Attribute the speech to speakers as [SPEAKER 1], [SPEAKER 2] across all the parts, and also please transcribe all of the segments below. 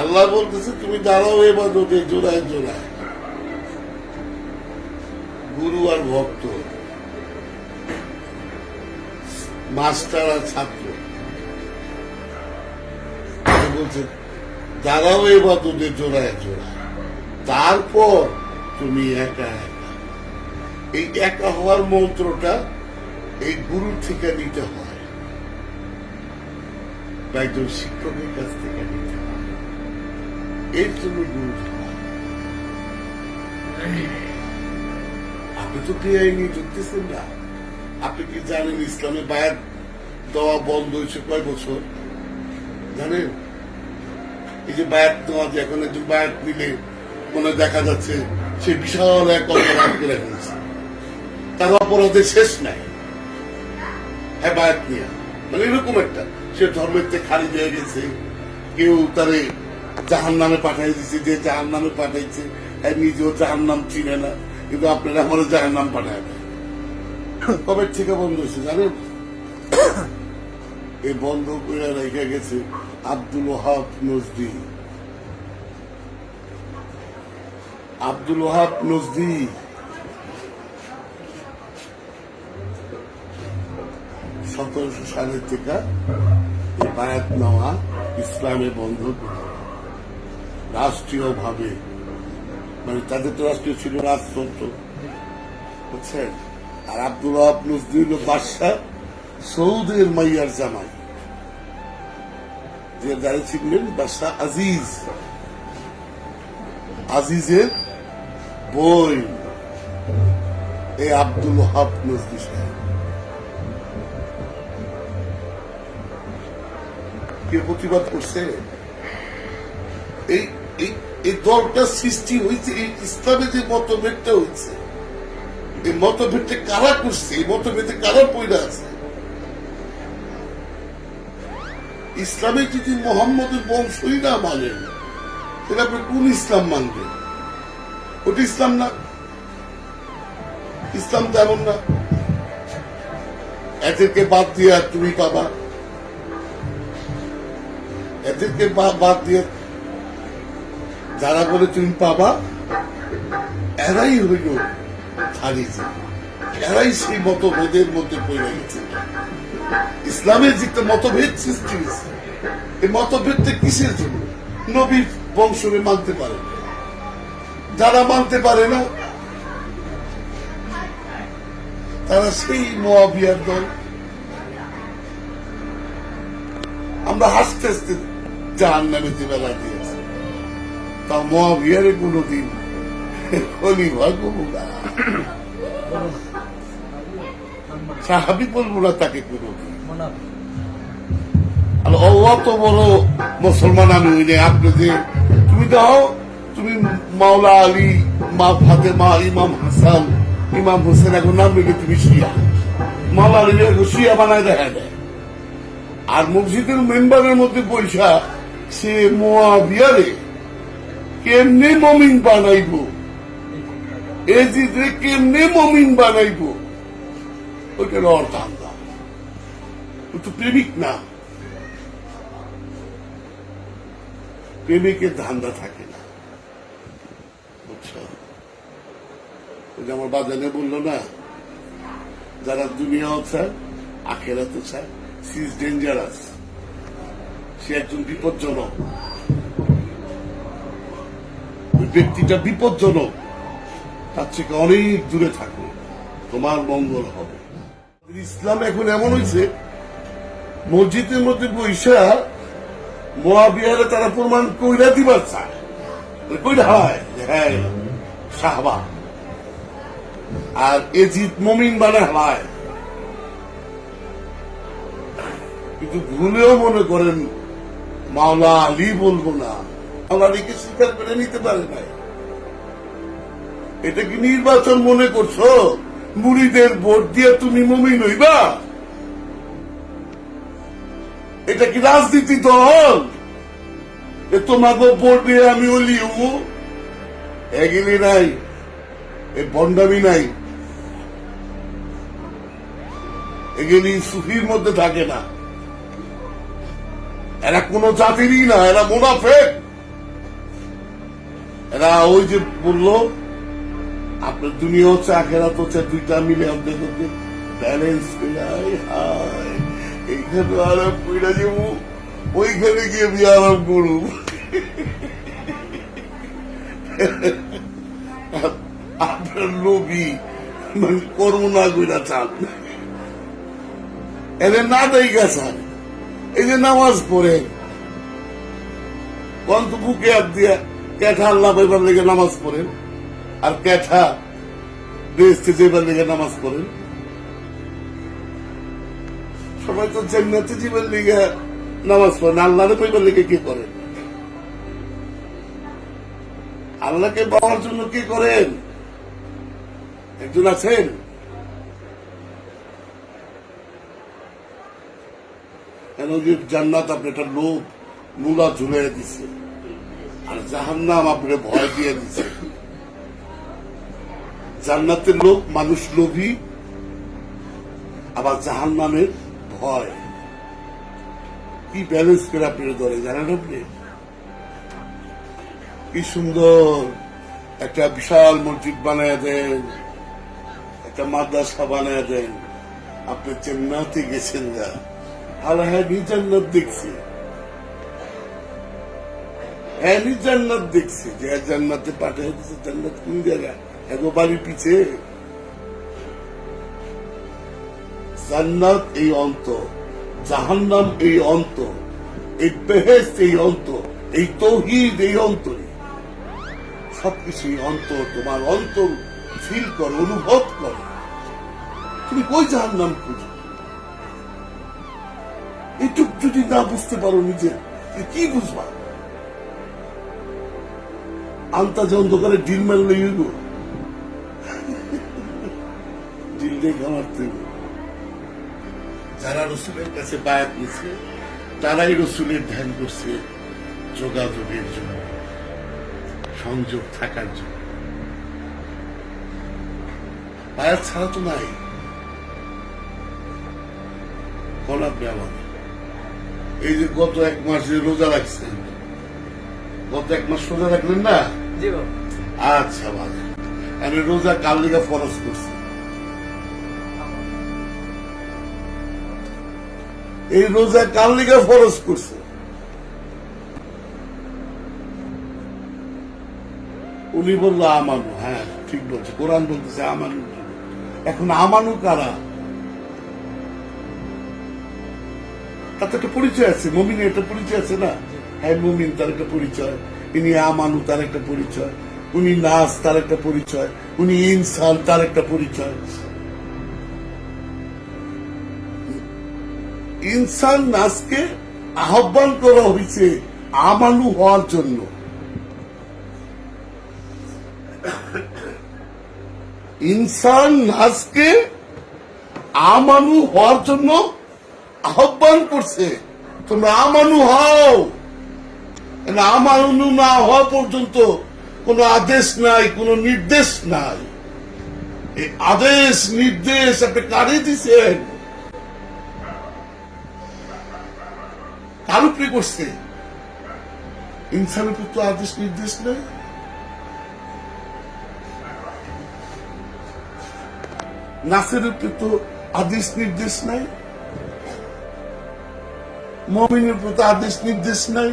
[SPEAKER 1] আল্লাহ বলতেছে, তুমি দাঁড়াও এবাদতে জোড়ায় জোড়ায় গুরু আর ভক্ত, মাস্টার আর ছাত্র। বলছে, দাঁড়াও এবাদতে জোড়ায় জোড়ায় তারপর তুমি একা একা। এই একা হওয়ার মন্ত্রটা এই গুরু থেকে নিতে হয়। একজন শিক্ষকের কাছ থেকে নিতে হয়। এর জন্য আপনি তো নিয়ে ঢুকতেছেন না? আপনি কি জানেন ইসলামে বায়াত দেওয়া বন্ধ হয়েছে কয় বছর? জানেন? এই যে বায়াত দেওয়া যে এখন একজন বায়াত নিলে মনে দেখা যাচ্ছে সে বিশাল এক অপরাধ করে ফেলছে। তার অপরাধের শেষ নাই। হ্যাঁ বায়াত নিয়ে। মানে এরকম একটা, সে ধর্মের থেকে খালি হয়ে গেছে। কেউ তারে জাহান নামে পাঠাই দিছে, যে জাহান নামে পাঠাইছে নিজেও জাহান নাম চিনে না। কিন্তু আপনারা আমারও জাহান নাম পাঠায় না কবে থেকে বন্ধ হয়েছে জানেন? এই বন্ধ করে রেখে গেছে আব্দুল ওহাব নজদি। আব্দুল ওহাব নজদি। সতেরোশো সালের থেকে এই বায়াত নেওয়া ইসলামে বন্ধ রাষ্ট্রীয় ভাবে মানে তাদের তো রাষ্ট্রীয় ছিল রাজতন্ত্র। বুঝছেন? আর আব্দুল ওহাব নজদি বাদশাহ সৌদের মাইয়ার জামাই। যে দাঁড়িয়ে ছিলেন বাদশাহ আজিজ। আজিজের বই। এই আব্দুল ওহাব নজদি সাহেব। কে প্রতিবাদ করছে? এই এই এই দলটা সৃষ্টি হয়েছে, এই ইসলামে যে মতভেদটা হয়েছে, এই মতভেদটা কারা করছে, এই মতভেদে কারা পয়দা আছে? ইসলামে যদি মোহাম্মদের বংশই না মানেন তাহলে আপনি কোন ইসলাম মানবেন? ওটা ইসলাম না। ইসলাম তো না। এদেরকে বাদ দিয়ে আর তুমি পাবা। এদেরকে বাদ দিয়ে যারা বলে তুমি পাবা, এরাই হইল খারিজি এরাই সেই মতভেদের মধ্যে পড়ে গেছে। ইসলামের যে মতভেদ সৃষ্টি হয়েছে, এই মতভেদটা কিসের জন্য? নবীর বংশকে মানতে পারে যারা মানতে পারে না, তারা সেই মোয়াবিয়ার দল। আমরা হাসতে হাসতে জাহান নামে যে বেলা দিয়েছি কোনোদিন সাহাবি বলব না তাকে কোনোদিন। অত বড় মুসলমান আমি আপনি যে তুমি দাও, তুমি মাওলা আলী, মা ফাতেমা, ইমাম হাসান, ইমাম হোসেন এখন নাম মিলে তুমি শিয়া। মাওলা আলী শিয়া বানায় দেখা দেয়। আর মসজিদের মেম্বারের মধ্যে পয়সা সে মোয়া মোয়াবিয়ারে কেমনে মমিন বানাইব? এজিদে কেমনে মমিন বানাইব? ওইটার অর্থ আন্দা ও তো প্রেমিক না। প্রেমিকের ধান্দা থাকে না। বুঝছ? আমার বাজানে বলল না, যারা দুনিয়াও চায় আখেরাতে চায় সি ইজ ডেঞ্জারাস। সে একজন বিপজ্জনক। ব্যক্তিটা বিপজ্জনক, তার থেকে অনেক দূরে থাকো, তোমার মঙ্গল হবে। ইসলাম এখন এমন হয়েছে, মসজিদের মধ্যে বৈশা মহাবিহারে তারা প্রমাণ কইরা দিবার চায়। কইরা হয় হ্যাঁ সাহবা আর এজিদ মমিন বানা হয়। কিন্তু ভুলেও মনে করেন, মাওলা আলী বলব না। আলীকে স্বীকার করে নিতে পারে নাই। এটা কি নির্বাচন মনে করছ? মুড়িদের ভোট দিয়ে তুমি মমিন হইবা? এটা কি রাজনীতি দল? এ তোমাকে ভোট দিয়ে আমি ওলি এগিলি নাই, এ বন্ডামি নাই। এগুলি সুফির মধ্যে থাকে না। এরা কোন জাতিরই না, এরা মুনাফেক। এরা ওই যে বলল, আপনার দুনিয়া হচ্ছে, আখেরাত হচ্ছে, দুইটা মিলে অর্ধেক ব্যালেন্স হায়, এইখানে আরাম কইরা যাব, ওইখানে গিয়ে আমি আরাম করব। আপনার লোভী মানে করুণা কইরা চান এদের না দেখা চান এই যে নামাজ পড়েন কন্ত বুকে হাত দিয়া ক্যাঠা আল্লাহ পাইবার লেগে নামাজ পড়েন। আর ক্যাঠা বেসতে যেবার লেগে নামাজ পড়েন। সবাই তো জান্নাতে জীবন লেগে নামাজ পড়েন আল্লাহরে পাইবার লেগে কি করেন আল্লাহকে পাওয়ার জন্য কি করেন? একজন আছেন? কেন যে জান্নাত আপনি একটা লোভ, মূলা ঝুলাই দিছে। আর জাহান্নাম আপনি ভয় দিয়ে দিছে। জান্নাতের লোক, মানুষ, লোভী, আবার জাহান্নামের ভয়। কি ব্যালেন্স করে আপনি ধরে, জানেন আপনি? কি সুন্দর একটা বিশাল মসজিদ বানায় দেন, একটা মাদ্রাসা বানায় দেন। আপনি চেন্নাতে গেছেন না আর হ্যাঁ জান্নাত দেখছি। হ্যাঁ নি জান্নাত দেখছি, যে জান্নাতে পাঠিয়ে দিচ্ছে জান্নাত কোন জায়গা এত বাড়ির পিছে। জান্নাত এই অন্ত, জাহান্নাম এই অন্ত, এই এই অন্ত, এই তৌহিদ এই অন্তরে। সবকিছু এই অন্তর তোমার অন্তর ফিল করে, অনুভব করে। তুমি কই জাহান্নাম খুঁজো? এইটুক যদি না বুঝতে পারো নিজের কি বুঝবা? আন্তাজে অন্ধকারে ডিল মারলে ইউগো ডিল দেখে যারা রসুলের কাছে বায়াত তারাই রসুলের ধ্যান করছে যোগাযোগের জন্য, সংযোগ থাকার জন্য। বায়াত ছাড়া তো নাই। কোন ব্যবহার এই যে গত এক মাস রোজা রাখছেন গত এক মাস রোজা রাখলেন না? আচ্ছা ভালো। আমি রোজা কাল লিগা ফরজ করছি? এই রোজা কাল লিগা ফরজ করছে? উনি বলল আমানু। হ্যাঁ ঠিক বলছে। কোরআন বলতেছে আমানু। এখন আমানু কারা? তার তো একটা পরিচয় আছে মমিনের একটা পরিচয় আছে না? হ্যাঁ তার একটা পরিচয়। ইনি আমানু তার একটা পরিচয়। উনি নাস তার একটা পরিচয়। উনি ইনসান তার একটা পরিচয়। ইনসান নাসকে আহ্বান করা হয়েছে আমানু হওয়ার জন্য। ইনসান নাসকে আমানু হওয়ার জন্য আহ্বান করছে। তোমরা আমানু হও। না আমানু না হওয়া পর্যন্ত কোনো আদেশ নাই, কোনো নির্দেশ নাই। আদেশ, নির্দেশ আপনি কারে কার উপরে করছে? ইনসানের উপর তো আদেশ, নির্দেশ নেই। নাসের উপরে তো আদেশ, নির্দেশ নাই। মমিনের প্রতি আদেশ, নির্দেশ নাই।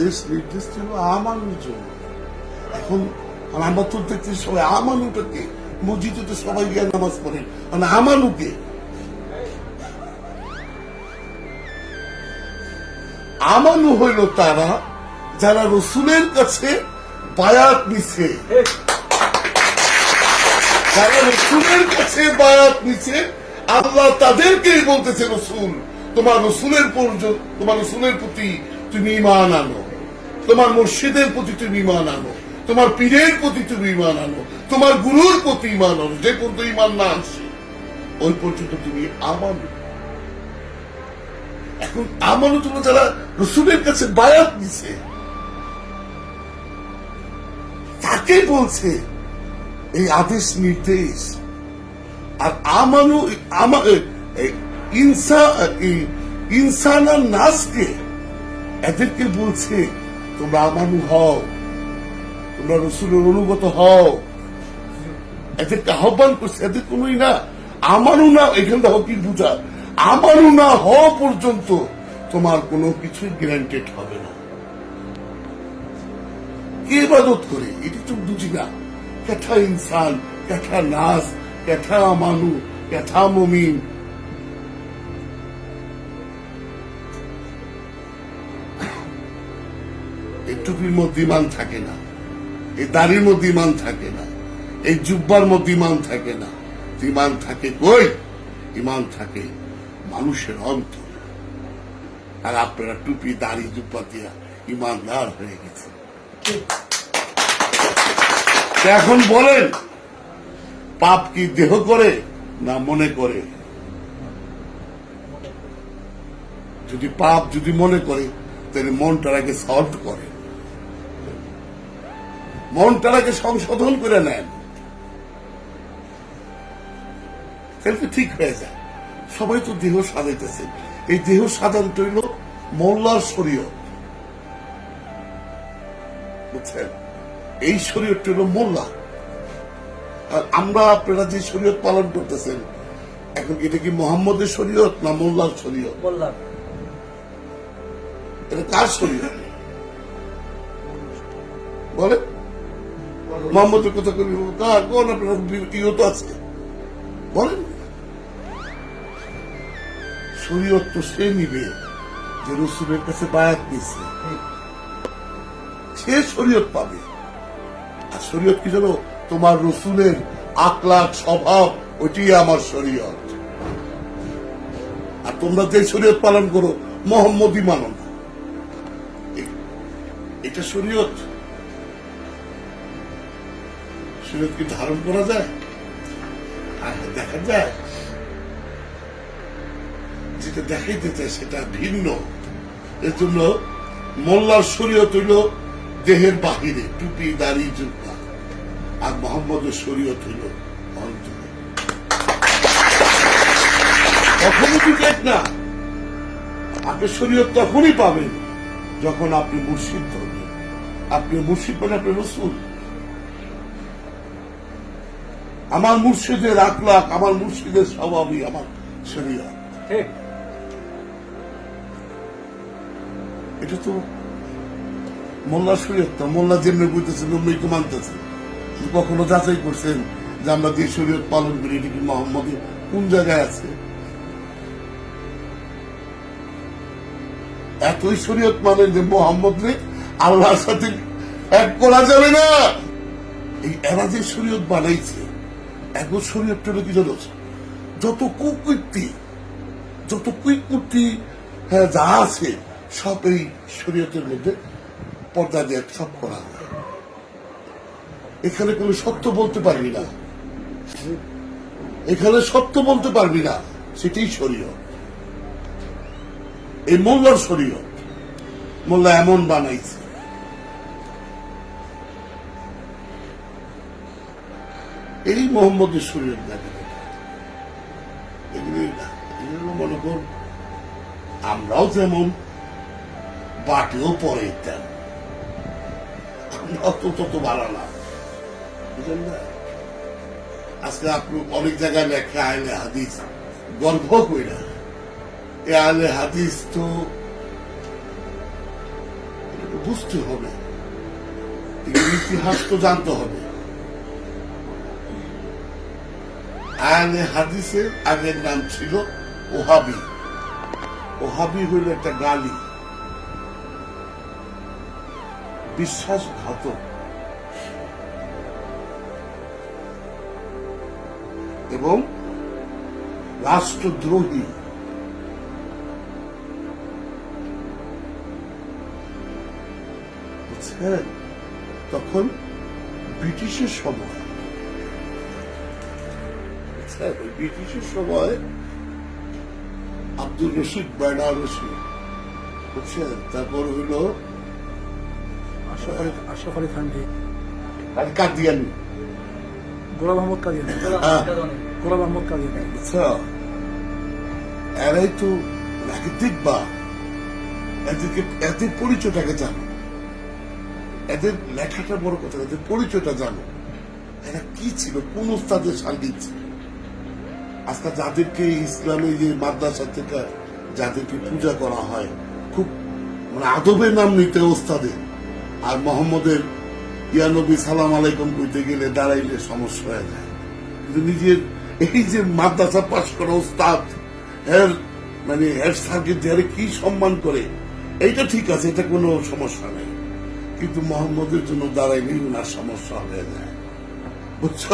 [SPEAKER 1] আদেশ নির্দেশ ছিল আমানুর জন্য এখন আমরা তো দেখছি সবাই আমানুটাকে মসজিদে তো সবাই গিয়ে নামাজ পড়েন মানে আমানুকে আমানু হইল তারা যারা রসুলের কাছে বায়াত নিছে। যারা রসুলের কাছে বায়াত নিছে, আল্লাহ তাদেরকেই বলতেছে, রসুল, তোমার রসুলের পর্যন্ত তোমার রসুলের প্রতি তুমি ইমান আনো। তোমার মসজিদের প্রতি তুমি ইমান আনো, তোমার পীরের প্রতি তুমি ইমান আনো, তোমার গুরুর প্রতি ইমান আনো, যে পর্যন্ত ইমান না আসে, ওই পর্যন্ত তুমি আমানো এখন আমানো তোমরা যারা রসুলের কাছে বায়াত নিছে, তাকে বলছে, এই আদেশ নির্দেশ। আর আমানু ইনসা ইনসান নাসকে, এদেরকে বলছে তোমরা আমানু হও। তোমরা রসুলের অনুগত হও। এদেরকে আহ্বান করছে, এদের কোনই না আমারও না, এখানে দেখো কি বুঝা। আমারও না হওয়া পর্যন্ত তোমার কোনো কিছুই গ্যারান্টেড হবে না। কে ইবাদত করে? এটি তো বুঝি না। ক্যাথা ইনসান ক্যাথা নাস ক্যাথা আমানু ক্যাথা মমিন। টুপির মধ্যে ইমান থাকে না। এই দাড়ির মধ্যে ইমান থাকে না। এই জুব্বার মধ্যে ইমান থাকে না। ইমান থাকে কই? ইমান থাকে মানুষের অন্তর। আর আপনারা টুপি, দাড়ি, জুব্বা দিয়া ইমানদার হয়ে গেছে এখন বলেন, পাপ কি দেহ করে না মনে করে? যদি পাপ যদি মনে করে, তাহলে মনটার আগে সলভ করে। মনটাকে সংশোধন করে নেন। তাহলে ঠিক হয়ে যায়। সবাই তো দেহ সাজাইতেছে। এই দেহ সাজানোটা হইল মোল্লার শরীয়ত বুঝছেন? এই শরীয়তটা হলো মোল্লা আর আমরা আপনারা যে শরীয়ত পালন করতেছেন এখন এটা কি মোহাম্মদের শরীয়ত না মোল্লার শরীয়ত? এটা কার শরীয়ত? বলে মোহাম্মদের কথা করি কার কোন আপনার ইয়ে তো আছে বলেন। শরীয়ত তো সে নিবে যে রসুলের কাছে বায়াত সে শরীয়ত পাবে। আর শরীয়ত কি জানো? তোমার রসুলের আকলাক স্বভাব, ওইটি আমার শরীয়ত। আর তোমরা যে শরীয়ত পালন করো, মোহাম্মদই মানো না। এটা শরীয়ত। শরীয়ত কি ধারণ করা যায়? দেখা যায়, যেটা দেখাইতে চায় সেটা ভিন্ন। এর জন্য মোল্লার শরীয়ত হইল দেহের বাহিরে, টুপি, দাড়ি, জুব্বা। আর মোহাম্মদের শরীয়ত হইল অন্তরে। কখনো ঠিক এক না। আপনি শরীয়ত তখনই পাবেন যখন আপনি মুর্শিদ ধরবেন। আপনি মুর্শিদ মানে আপনি রসুল। আমার মুর্শিদের আখলাখ আমার মুর্শিদের স্বভাবই আমার
[SPEAKER 2] ঠিক।
[SPEAKER 1] এটা তো মোল্লা শরীয়ত তো মোল্লা যেমনি বুঝতেছেন অমনি তো মানতেছেন কখনো যাচাই করছেন যে আমরা যে শরীয়ত পালন করি এটা কি মোহাম্মদের কোন জায়গায় আছে? এতই শরীয়ত মানে যে মোহাম্মদ রে আল্লাহর সাথে এক করা যাবে না। এই এরা যে শরীয়ত বানাইছে। যত যত হ্যাঁ যা আছে, সব এই শরীয়তের মধ্যে পর্দা দিয়ে সব করা হয়। এখানে কোনো সত্য বলতে পারবি না। এখানে সত্য বলতে পারবি না, সেটাই শরীয়ত। এই মোল্লার শরীয়ত। মোল্লা এমন বানাইছে। দেখেন না। এগুলো মনে কর, আমরাও যেমন, বাটেও পরে তেমন। আমরাও তো তত ভালো না। বুঝলেন না? আজকে আপনি অনেক জায়গায় লেখা আইলে হাদিস, গর্ব কইরা। এ আলে হাদিস তো বুঝতে হবে। ইতিহাস তো জানতে হবে। আয়ালে হাদিসের আগের নাম ছিল ওহাবি। ওহাবি হইল একটা গালি। বিশ্বাসঘাতক। এবং রাষ্ট্রদ্রোহী। তখন ব্রিটিশের সময়। ব্রিটিশের সময় আব্দুল রশিদ বেনারসি বুঝছেন? তারপর হইল
[SPEAKER 2] আশরাফ আলী
[SPEAKER 1] আর কাদিয়ানি।
[SPEAKER 2] গোলাম মোহাম্মদ কাদিয়ানি।
[SPEAKER 1] হ্যাঁ।
[SPEAKER 2] গোলাম মোহাম্মদ কাদিয়ানি।
[SPEAKER 1] আচ্ছা। এরাই তো আগে দেখবা? এদেরকে এদের পরিচয়টাকে জানো। এদের লেখাটা বড় কথা এদের পরিচয়টা জানো। এরা কি ছিল? কোন ওস্তাদের সান্দিত ছিল? আজকে যাদেরকে ইসলামে যে মাদ্রাসা থেকে যাদেরকে পূজা করা হয়, খুব মানে আদবের নাম নিতে ওস্তাদের। আর মোহাম্মদের ইয়ানবী সালাম আলাইকুম কইতে গেলে দাঁড়াইলে সমস্যা হয়ে যায়। কিন্তু নিজের এই যে মাদ্রাসা পাশ করা ওস্তাদ, এর মানে এর স্যারকে যারা কি সম্মান করে, এইটা ঠিক আছে, এটা কোনো সমস্যা নেই। কিন্তু মোহাম্মদের জন্য দাঁড়াইলেই ওনার সমস্যা হয়ে যায়। বুঝছ?